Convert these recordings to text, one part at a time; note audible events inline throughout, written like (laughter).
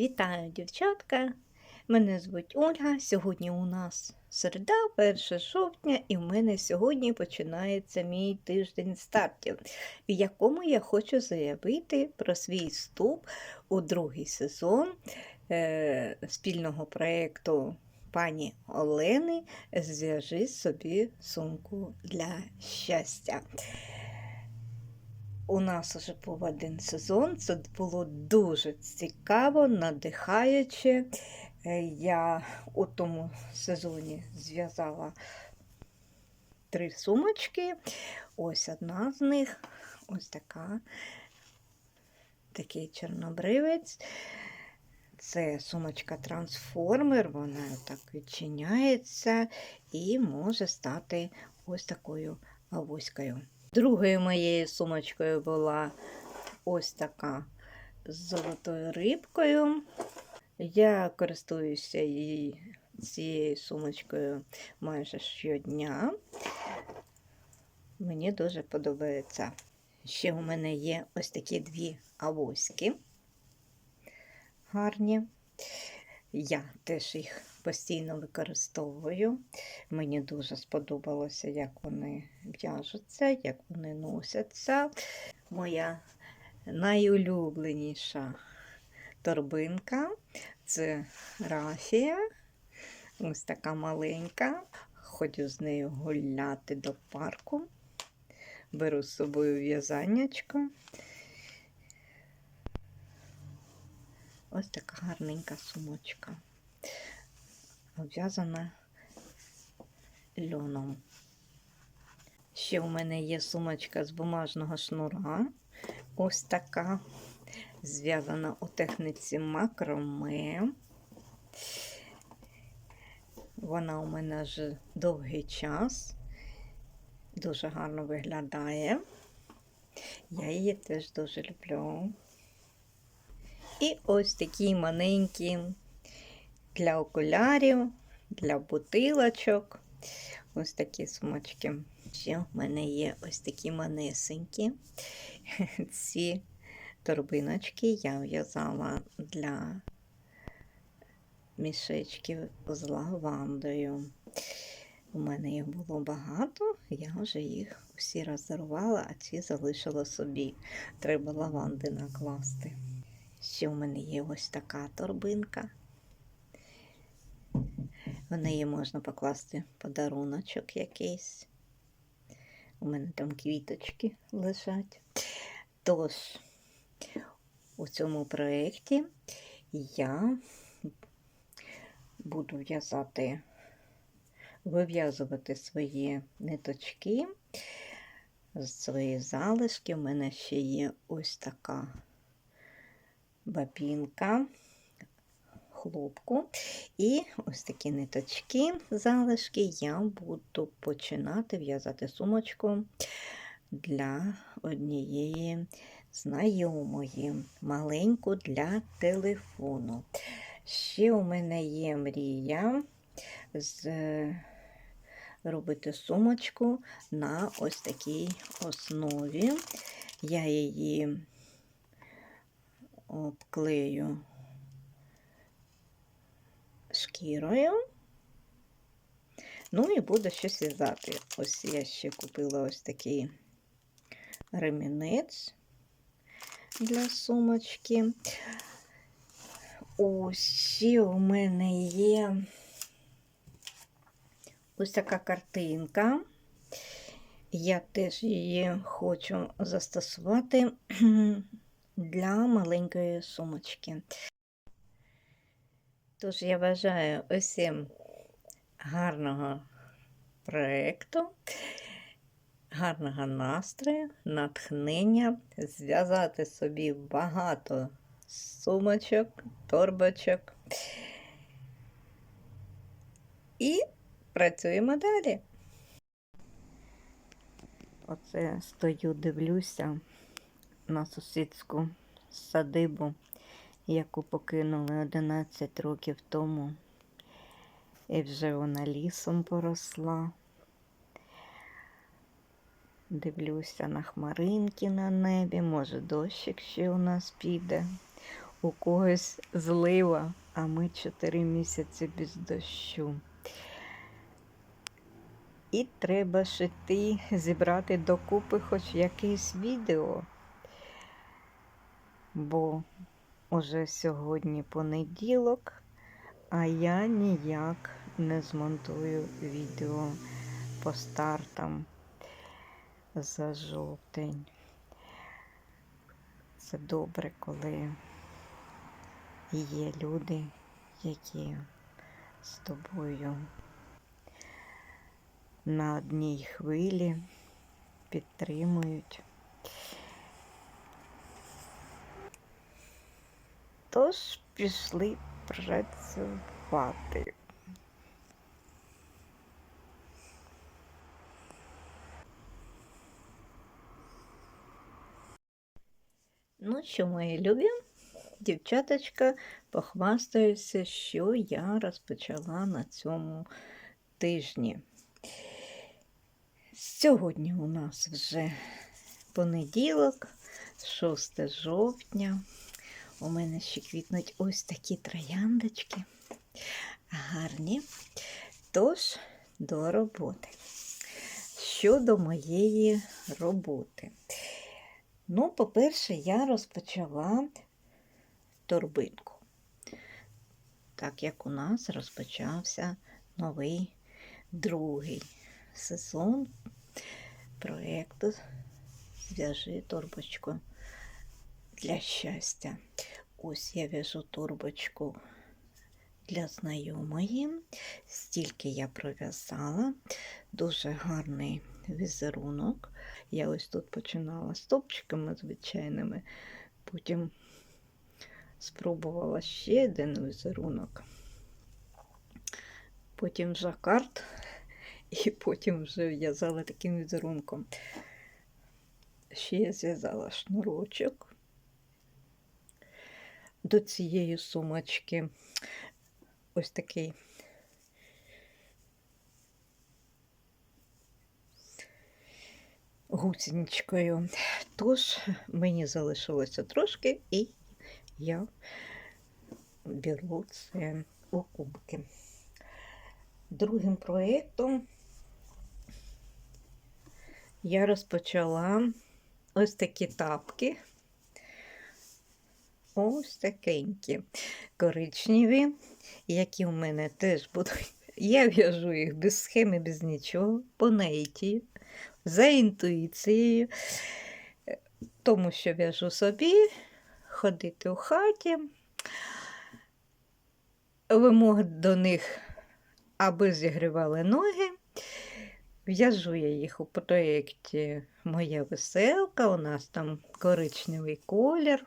Вітаю, дівчатка! Мене звуть Ольга. Сьогодні у нас середа, 1 жовтня, і в мене сьогодні починається мій тиждень стартів, в якому я хочу заявити про свій вступ у другий сезон е, спільного проєкту пані Олени Зв'яжи собі сумку для щастя. У нас уже був один сезон. Це було дуже цікаво, надихаюче. Е, Я у тому сезоні зв'язала три сумочки. Ось одна з них, ось така, такий чорнобривець. Це сумочка трансформер, вона так відчиняється і може стати ось такою авоською. Другою моєю сумочкою була ось така з золотою рибкою. Я користуюся її, цією сумочкою майже щодня. Мені дуже подобається. Ще у мене є ось такі дві авоськи гарні. Я теж їх постійно використовую. Мені дуже сподобалося, як вони в'яжуться, як вони носяться. Моя найулюбленіша торбинка це рафія. Ось така маленька. Ходжу з нею гуляти до парку. Беру з собою в'язаннячко. Ось така гарненька сумочка, обв'язана льоном. Ще у мене є сумочка з бумажного шнура. Ось така, зв'язана у техніці макроме. Вона у мене вже довгий час, дуже гарно виглядає. Я її теж дуже люблю. І ось такі маленькі для окулярів, для бутилочок. Ось такі сумочки. Ще в мене є ось такі манесенькі. (laughs) Ці торбиночки я в'язала для мішечків з лавандою. У мене їх було багато, я вже їх всі розірвала, а ці залишила собі. Треба лаванди накласти. Ще у мене є ось така торбинка. В неї можна покласти подаруночок якийсь. У мене там квіточки лежать. Тож, у цьому проєкті я буду в'язати, вив'язувати свої ниточки свої залишки. У мене ще є ось така бабінка, хлопку. І ось такі ниточки, залишки, я буду починати в'язати сумочку для однієї знайомої, маленьку для телефону. Ще у мене є мрія з робити сумочку на ось такій основі. Я її обклею шкірою. Ну і буду щось в'язати. Ось я ще купила ось такий ремінець для сумочки. Ось ще у мене є ось така картинка. Я теж її хочу застосувати (clears throat) для маленької сумочки. Тож я бажаю усім гарного проєкту, гарного настрою, натхнення, зв'язати собі багато сумочок, торбочок. І працюємо далі. Оце стою, дивлюся на сусідську садибу, яку покинули 11 років тому. І вже вона лісом поросла. Дивлюся на хмаринки на небі, може дощик ще у нас піде. у когось злива, а ми 4 місяці без дощу. І треба ж іти зібрати докупи хоч якесь відео, бо уже сьогодні понеділок, а я ніяк не змонтую відео по стартам за жовтень. Це добре, коли є люди, які з тобою на одній хвилі підтримують. Тож пішли працювати. Ну що, мої любі, дівчаточка, похвастаюся, що я розпочала на цьому тижні. Сьогодні у нас вже понеділок, 6 жовтня. У мене ще квітнуть ось такі трояндочки. Гарні. Тож, до роботи. Щодо моєї роботи. Ну, по-перше, я розпочала торбинку. Так як у нас розпочався новий другий сезон проєкту Зв'яжи торбочку для щастя. Ось я в'яжу торбочку для знайомої. Стільки я пров'язала. Дуже гарний візерунок. Я ось тут починала стопчиками звичайними, потім спробувала ще один візерунок, потім жакард, і потім вже в'язала таким візерунком. Ще я зв'язала шнурочок до цієї сумочки. Ось такий гусеничкою. Тож мені залишилося трошки, і я беру це у кубки. Другим проєктом я розпочала ось такі тапки. Ось такенькі, коричневі, які у мене теж будуть. (laughs) Я в'яжу їх без схеми, без нічого, по нейті за інтуїцією, тому що в'яжу собі, ходити у хаті, вимог до них, аби зігрівали ноги. В'яжу я їх у проєкті Моя веселка, у нас там коричневий колір.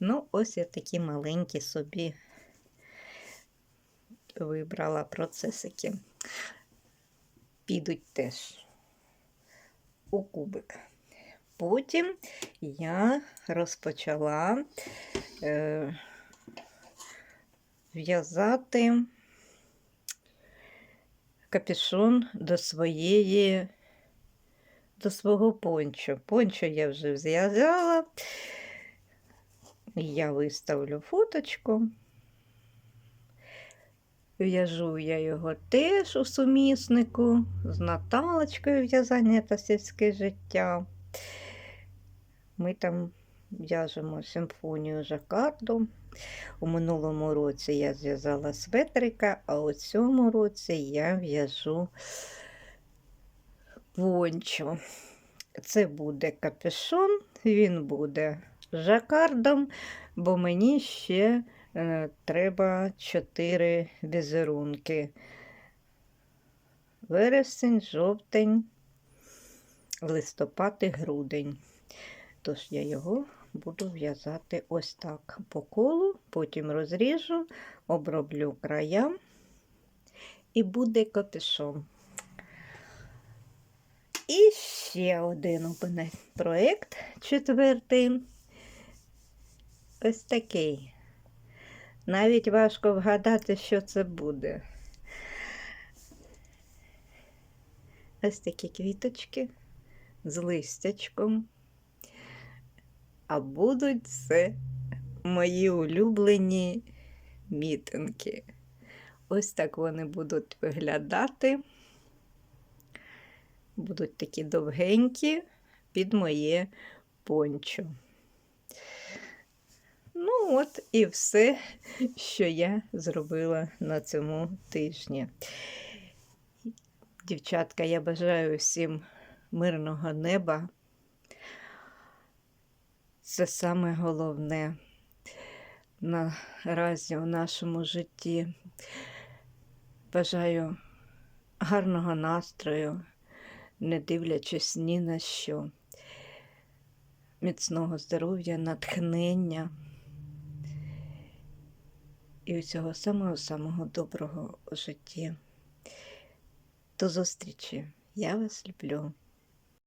Ну, ось я такі маленькі собі вибрала процесики. Підуть теж у кубик. Потім я розпочала е, в'язати капюшон до своєї, до свого пончо. Пончо я вже зв'язала, я виставлю фоточку. В'яжу я його теж у суміснику з Наталочкою в'язання та сільське життя. Ми там в'яжемо симфонію жакарду. У минулому році я зв'язала светрика, а у цьому році я в'яжу пончо. Це буде капюшон, він буде жакардом, бо мені ще Е, треба 4 візерунки. Вересень, жовтень, листопад і грудень. Тож я його буду в'язати ось так по колу, потім розріжу, оброблю края і буде капюшон. І ще один у мене проєкт четвертий. Ось такий. Навіть важко вгадати, що це буде. Ось такі квіточки з листячком. А будуть це мої улюблені мітинги. Ось так вони будуть виглядати. Будуть такі довгенькі під моє пончо. От і все, що я зробила на цьому тижні. Дівчатка, я бажаю всім мирного неба. Це саме головне наразі у нашому житті. Бажаю гарного настрою, не дивлячись ні на що. Міцного здоров'я, натхнення і усього самого-самого доброго у житті. До зустрічі! Я вас люблю.